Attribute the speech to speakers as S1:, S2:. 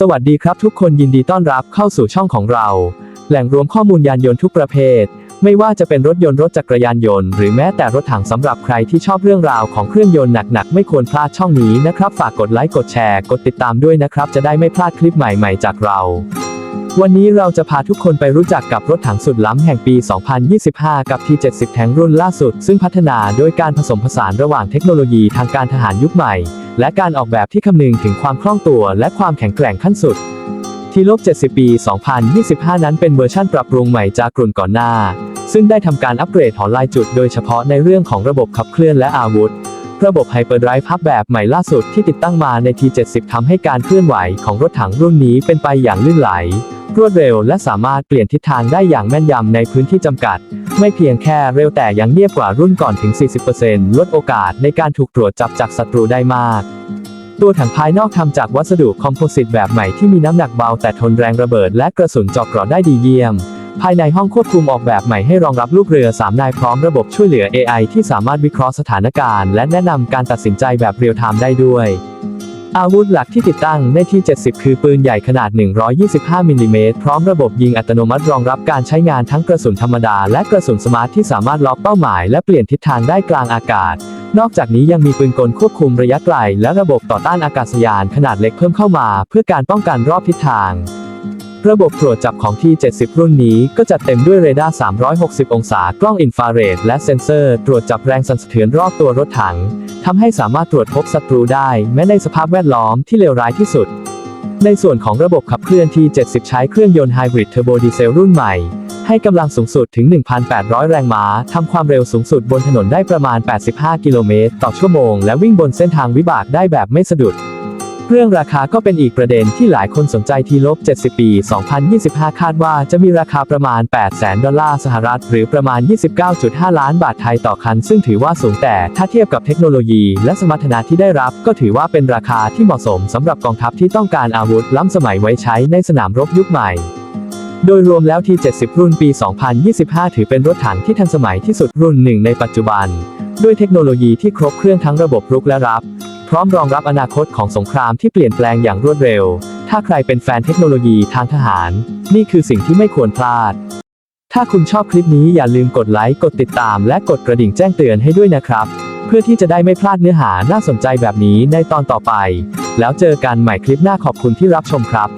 S1: สวัสดีครับทุกคนยินดีต้อนรับเข้าสู่ช่องของเรา แหล่งรวมข้อมูลยานยนต์ทุกประเภท ไม่ว่าจะเป็นรถยนต์รถจักรยานยนต์หรือแม้แต่รถถังสำหรับใครที่ชอบเรื่องราวของเครื่องยนต์หนักๆ ไม่ควรพลาดช่องนี้นะครับ ฝากกดไลค์กดแชร์กดติดตามด้วยนะครับ จะได้ไม่พลาดคลิปใหม่ๆ จากเรา วันนี้เราจะพาทุกคนไปรู้จักกับรถถังสุดล้ำแห่งปี 2025 กับ T70 แทงรุ่นล่าสุด ซึ่งพัฒนาโดยการผสมผสานระหว่างเทคโนโลยีทางการทหารยุคใหม่ และการออกแบบที่คำนึงถึงความคล่องตัวและความแข็งแกร่งขั้นสุด ทีลบ70 ปี 2025 นั้นเป็นเวอร์ชั่นปรับปรุงใหม่จากรุ่นก่อนหน้า ซึ่งได้ทำการอัปเกรดหอลายจุดโดยเฉพาะในเรื่องของระบบขับเคลื่อนและอาวุธ ระบบ Hyperdrive ฮับแบบใหม่ล่าสุดที่ติดตั้งมาใน T70 ทำให้การเคลื่อนไหวของรถถังรุ่นนี้เป็นไปอย่างลื่นไหล รวดเร็วและสามารถเปลี่ยนทิศทางได้อย่างแม่นยำในพื้นที่จำกัด ไม่เพียงแค่เร็วแต่ยังเนียบกว่ารุ่นก่อนถึง 40%ลดโอกาสในการถูกตรวจจับจากศัตรูได้มาก ตัวถังภายนอกทำจากวัสดุคอมโพสิตแบบใหม่ที่มีน้ำหนักเบาแต่ทนแรงระเบิดและกระสุนเจาะเกราะได้ดีเยี่ยม ภายในห้องควบคุมออกแบบใหม่ให้รองรับลูกเรือ 3 นายพร้อมระบบช่วยเหลือ AI ที่สามารถวิเคราะห์สถานการณ์และแนะนำการตัดสินใจแบบเรียลไทม์ได้ด้วย อาวุธหลักที่ติดตั้งในที่ 70 คือปืนใหญ่ขนาด 125 มิลลิเมตรพร้อมระบบยิงอัตโนมัติรองรับการใช้งานทั้งกระสุนธรรมดาและกระสุนสมาร์ทที่สามารถล็อกเป้าหมายและเปลี่ยนทิศทางได้กลางอากาศ นอกจากนี้ยังมีปืนกลควบคุมระยะไกลและระบบต่อต้านอากาศยานขนาดเล็กเพิ่มเข้ามา เพื่อการป้องกันรอบทิศทาง ระบบตรวจจับของที่70 รุ่นนี้ก็จัดเต็มด้วยเรดาร์ 360 องศา กล้องอินฟราเรด และเซ็นเซอร์ ตรวจจับแรงสั่นสะเทือนรอบตัวรถถัง ทำให้สามารถตรวจพบศัตรูได้ แม้ในสภาพแวดล้อมที่เลวร้ายที่สุด ในส่วนของระบบขับเคลื่อนที่70 ใช้เครื่องยนต์ไฮบริดเทอร์โบดีเซลรุ่นใหม่ ให้กำลังสูงสุดถึง 1,800 แรงม้า ทำความเร็วสูงสุดบนถนนได้ประมาณ 85 กิโลเมตรต่อชั่วโมง และวิ่งบนเส้นทางวิบากได้แบบไม่สะดุด เรื่องราคาก็เป็นอีกประเด็นที่หลายคนสนใจทีลบ 70 ปี 2025 คาดว่าจะมีราคาประมาณ800,000ดอลลาร์สหรัฐ หรือประมาณ 29.5 ล้านบาทไทยต่อคัน ซึ่งถือว่าสูงแต่ถ้าเทียบกับเทคโนโลยี และสมรรถนะที่ได้รับ ก็ถือว่าเป็นราคาที่เหมาะสมสำหรับกองทัพที่ต้องการอาวุธล้ำสมัยไว้ใช้ในสนามรบยุคใหม่โดยรวมแล้ว T70 รุ่นปี 2025 ถือเป็นรถถังที่ทันสมัยที่สุดรุ่นหนึ่งในปัจจุบัน ด้วยเทคโนโลยีที่ครบเครื่องทั้งระบบรุกและรับ พร้อมรองรับอนาคตของสงครามที่เปลี่ยนแปลงอย่างรวดเร็ว ถ้าใครเป็นแฟนเทคโนโลยีทางทหาร นี่คือสิ่งที่ไม่ควรพลาด ถ้าคุณชอบคลิปนี้อย่าลืมกดไลค์ กดติดตาม และกดกระดิ่งแจ้งเตือนให้ด้วยนะครับ เพื่อที่จะได้ไม่พลาดเนื้อหาน่าสนใจแบบนี้ในตอนต่อไป แล้วเจอกันใหม่คลิปหน้าขอบคุณที่รับชมครับ